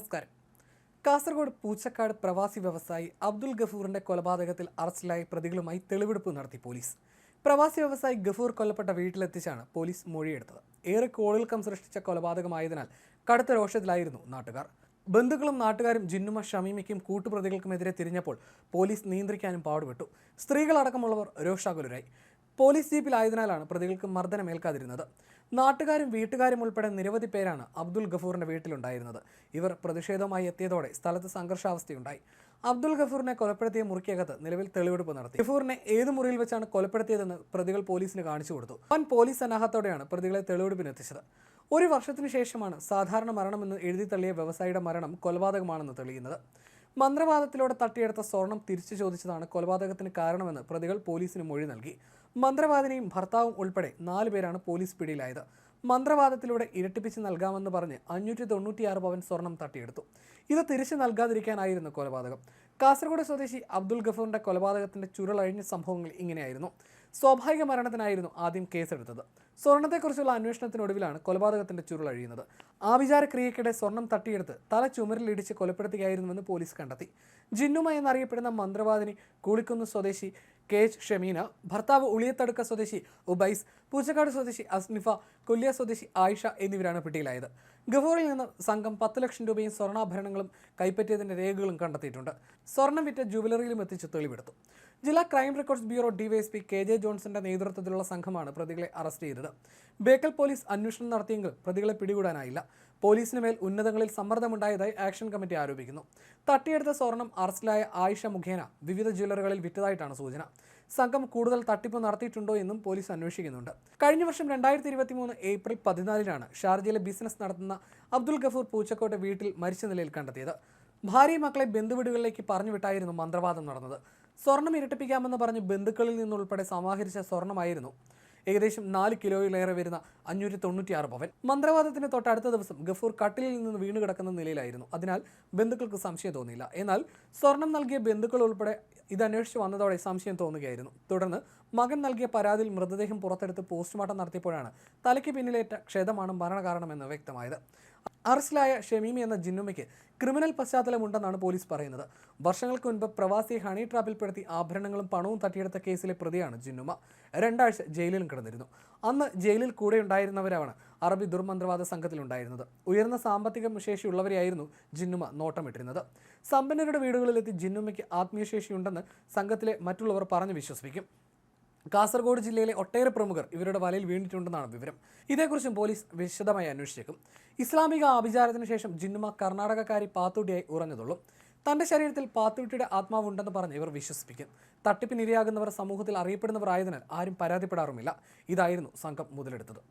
നമസ്കാരം. കാസർഗോഡ് പൂച്ചക്കാട് പ്രവാസി വ്യവസായി അബ്ദുൽ ഗഫൂറിന്റെ കൊലപാതകത്തിൽ അറസ്റ്റിലായ പ്രതികളുമായി തെളിവെടുപ്പ് നടത്തി പോലീസ്. പ്രവാസി വ്യവസായി ഗഫൂർ കൊല്ലപ്പെട്ട വീട്ടിലെത്തിച്ചാണ് പോലീസ് മൊഴിയെടുത്തത്. ഏറെ കോളിൽക്കം സൃഷ്ടിച്ച കൊലപാതകമായതിനാൽ കടുത്ത രോഷത്തിലായിരുന്നു നാട്ടുകാർ. ബന്ധുക്കളും നാട്ടുകാരും ജിന്നുമ ഷമീമയ്ക്കും കൂട്ടുപ്രതികൾക്കുമെതിരെ തിരിഞ്ഞപ്പോൾ പോലീസ് നിയന്ത്രിക്കാനും പാടുപെട്ടു. സ്ത്രീകളടക്കമുള്ളവർ രോഷാകുലരായി. പോലീസ് ജീപ്പിലായതിനാലാണ് പ്രതികൾക്ക് മർദ്ദനം ഏൽക്കാതിരുന്നത്. നാട്ടുകാരും വീട്ടുകാരും ഉൾപ്പെടെ നിരവധി പേരാണ് അബ്ദുൽ ഗഫൂറിന്റെ വീട്ടിലുണ്ടായിരുന്നത്. ഇവർ പ്രതിഷേധവുമായി എത്തിയതോടെ സ്ഥലത്ത് സംഘർഷാവസ്ഥയുണ്ടായി. അബ്ദുൽ ഗഫൂറിനെ കൊലപ്പെടുത്തിയ മുറിക്കകത്ത് നിലവിൽ തെളിവെടുപ്പ് നടത്തി. ഗഫൂറിനെ ഏത് മുറിയിൽ വെച്ചാണ് കൊലപ്പെടുത്തിയതെന്ന് പ്രതികൾ പോലീസിന് കാണിച്ചു കൊടുത്തു. വൻ പോലീസ് സന്നാഹത്തോടെയാണ് പ്രതികളെ തെളിവെടുപ്പിനെത്തിച്ചത്. ഒരു വർഷത്തിനു ശേഷമാണ് സാധാരണ മരണമെന്ന് എഴുതി തള്ളിയ വ്യവസായിയുടെ മരണം കൊലപാതകമാണെന്ന് തെളിയുന്നത്. മന്ത്രവാദത്തിലൂടെ തട്ടിയെടുത്ത സ്വർണം തിരിച്ചു ചോദിച്ചതാണ് കൊലപാതകത്തിന് കാരണമെന്ന് പ്രതികൾ പോലീസിന് മൊഴി നൽകി. മന്ത്രവാദിനിയും ഭർത്താവും ഉൾപ്പെടെ നാല് പേരാണ് പോലീസ് പിടിയിലായത്. മന്ത്രവാദത്തിലൂടെ ഇരട്ടിപ്പിച്ച് നൽകാമെന്ന് പറഞ്ഞ് അഞ്ഞൂറ്റി തൊണ്ണൂറ്റിയാറ് പവൻ സ്വർണം തട്ടിയെടുത്തു. ഇത് തിരിച്ചു നൽകാതിരിക്കാനായിരുന്നു കൊലപാതകം. കാസർഗോഡ് സ്വദേശി അബ്ദുൽ ഗഫൂറിന്റെ കൊലപാതകത്തിന്റെ ചുരുളഴിഞ്ഞ സംഭവങ്ങൾ ഇങ്ങനെയായിരുന്നു. സ്വാഭാവിക മരണത്തിനായിരുന്നു ആദ്യം കേസെടുത്തത്. സ്വർണത്തെക്കുറിച്ചുള്ള അന്വേഷണത്തിനൊടുവിലാണ് കൊലപാതകത്തിന്റെ ചുരുളഴിയുന്നത്. ആഭിചാര ക്രിയക്കിടെ സ്വർണം തട്ടിയെടുത്ത് തല ചുമരിലിടിച്ച് കൊലപ്പെടുത്തുകയായിരുന്നുവെന്ന് പോലീസ് കണ്ടെത്തി. ജിന്നുമ എന്നറിയപ്പെടുന്ന മന്ത്രവാദിനി കൂളിക്കുന്ന് സ്വദേശി കെ എച്ച് ഷമീന ഭർത്താവ് ഉളിയത്തടുക്ക സ്വദേശി ഉബൈസ് പൂച്ചക്കാട് സ്വദേശി അസ്നിഫ കൊല്ലിയ സ്വദേശി ആയിഷ എന്നിവരാണ് പിടിയിലായത്. ഗഫൂറിൽ നിന്ന് സംഘം പത്ത് ലക്ഷം രൂപയും സ്വർണാഭരണങ്ങളും കൈപ്പറ്റിയതിന്റെ രേഖകളും കണ്ടെത്തിയിട്ടുണ്ട്. സ്വർണം വിറ്റ ജുവലറിയിലും എത്തിച്ച് തെളിവെടുത്തു. ജില്ലാ crime records bureau DYSP K J ജോൺസന്റെ നേതൃത്വത്തിലുള്ള സംഘമാണ് പ്രതികളെ അറസ്റ്റ് ചെയ്തത്. ബേക്കൽ പോലീസ് അന്വേഷണം നടത്തിയെങ്കിൽ പ്രതികളെ പിടികൂടാനായില്ല. പോലീസിന് മേൽ ഉന്നതങ്ങളിൽ സമ്മർദ്ദമുണ്ടായതായി ആക്ഷൻ കമ്മിറ്റി ആരോപിക്കുന്നു. തട്ടിയെടുത്ത സ്വർണം അറസ്റ്റിലായ ആയിഷ മുഖേന വിവിധ ജ്വല്ലറികളിൽ വിറ്റതായിട്ടാണ് സൂചന. സംഘം കൂടുതൽ തട്ടിപ്പ് നടത്തിയിട്ടുണ്ടോ എന്നും പോലീസ് അന്വേഷിക്കുന്നുണ്ട്. കഴിഞ്ഞ വർഷം രണ്ടായിരത്തി ഇരുപത്തി മൂന്ന് ഏപ്രിൽ പതിനാലിനാണ് ഷാർജയിലെ ബിസിനസ് നടത്തുന്ന അബ്ദുൽ ഗഫൂർ പൂച്ചക്കോട്ടെ വീട്ടിൽ മരിച്ച നിലയിൽ കണ്ടെത്തിയത്. ഭാര്യയും മക്കളെ ബന്ധുവീടുകളിലേക്ക് പറഞ്ഞുവിട്ടായിരുന്നു മന്ത്രവാദം നടന്നത്. സ്വർണം ഇരട്ടിപ്പിക്കാമെന്ന് പറഞ്ഞ് ബന്ധുക്കളിൽ നിന്നുൾപ്പെടെ സമാഹരിച്ച സ്വർണമായിരുന്നു ഏകദേശം നാല് കിലോയിലേറെ വരുന്ന അഞ്ഞൂറ്റി തൊണ്ണൂറ്റിയാറ് പവൻ. മന്ത്രവാദത്തിന് തൊട്ടടുത്ത ദിവസം ഗഫൂർ കട്ടിലിൽ നിന്ന് വീണ് കിടക്കുന്ന നിലയിലായിരുന്നു. അതിനാൽ ബന്ധുക്കൾക്ക് സംശയം തോന്നിയില്ല. എന്നാൽ സ്വർണം നൽകിയ ബന്ധുക്കൾ ഉൾപ്പെടെ ഇത് അന്വേഷിച്ച് വന്നതോടെ സംശയം തോന്നുകയായിരുന്നു. തുടർന്ന് മകൻ നൽകിയ പരാതിയിൽ മൃതദേഹം പുറത്തെടുത്ത് പോസ്റ്റ്മോർട്ടം നടത്തിയപ്പോഴാണ് തലയ്ക്ക് പിന്നിലേറ്റ ക്ഷതമാണ് മരണകാരണമെന്ന് വ്യക്തമായത്. അറസ്റ്റിലായ ഷമീമി എന്ന ജിന്നുമയ്ക്ക് ക്രിമിനൽ പശ്ചാത്തലമുണ്ടെന്നാണ് പോലീസ് പറയുന്നത്. വർഷങ്ങൾക്ക് മുൻപ് പ്രവാസിയെ ഹണി ട്രാപ്പിൽപ്പെടുത്തി ആഭരണങ്ങളും പണവും തട്ടിയെടുത്ത കേസിലെ പ്രതിയാണ് ജിന്നുമ രണ്ടാഴ്ച ജയിലിലും കിടന്നിരുന്നു. അന്ന് ജയിലിൽ കൂടെ ഉണ്ടായിരുന്നവരാണ് അറബി ദുർമന്ത്രവാദ സംഘത്തിലുണ്ടായിരുന്നത്. ഉയർന്ന സാമ്പത്തിക ശേഷിയുള്ളവരെയായിരുന്നു ജിന്നുമ നോട്ടമിട്ടിരുന്നത്. സമ്പന്നരുടെ വീടുകളിലെത്തി ജിന്നുമയ്ക്ക് ആത്മീയശേഷിയുണ്ടെന്ന് സംഘത്തിലെ മറ്റുള്ളവർ പറഞ്ഞു വിശ്വസിപ്പിക്കും. കാസർഗോഡ് ജില്ലയിലെ ഒട്ടേറെ പ്രമുഖർ ഇവരുടെ വലയിൽ വീണിട്ടുണ്ടെന്നാണ് വിവരം. ഇതേക്കുറിച്ചും പോലീസ് വിശദമായി അന്വേഷിച്ചേക്കും. ഇസ്ലാമിക ആഭിചാരത്തിന് ശേഷം ജിന്നുമ കർണാടകക്കാരി പാത്തൂട്ടിയായി ഉറഞ്ഞതുള്ളൂ. തന്റെ ശരീരത്തിൽ പാത്തൂട്ടിയുടെ ആത്മാവുണ്ടെന്ന് പറഞ്ഞ് ഇവർ വിശ്വസിപ്പിക്കും. തട്ടിപ്പിനിരയാകുന്നവർ സമൂഹത്തിൽ അറിയപ്പെടുന്നവർ ആയതിനാൽ ആരും പരാതിപ്പെടാറുമില്ല. ഇതായിരുന്നു സംഘം മുതലെടുത്തത്.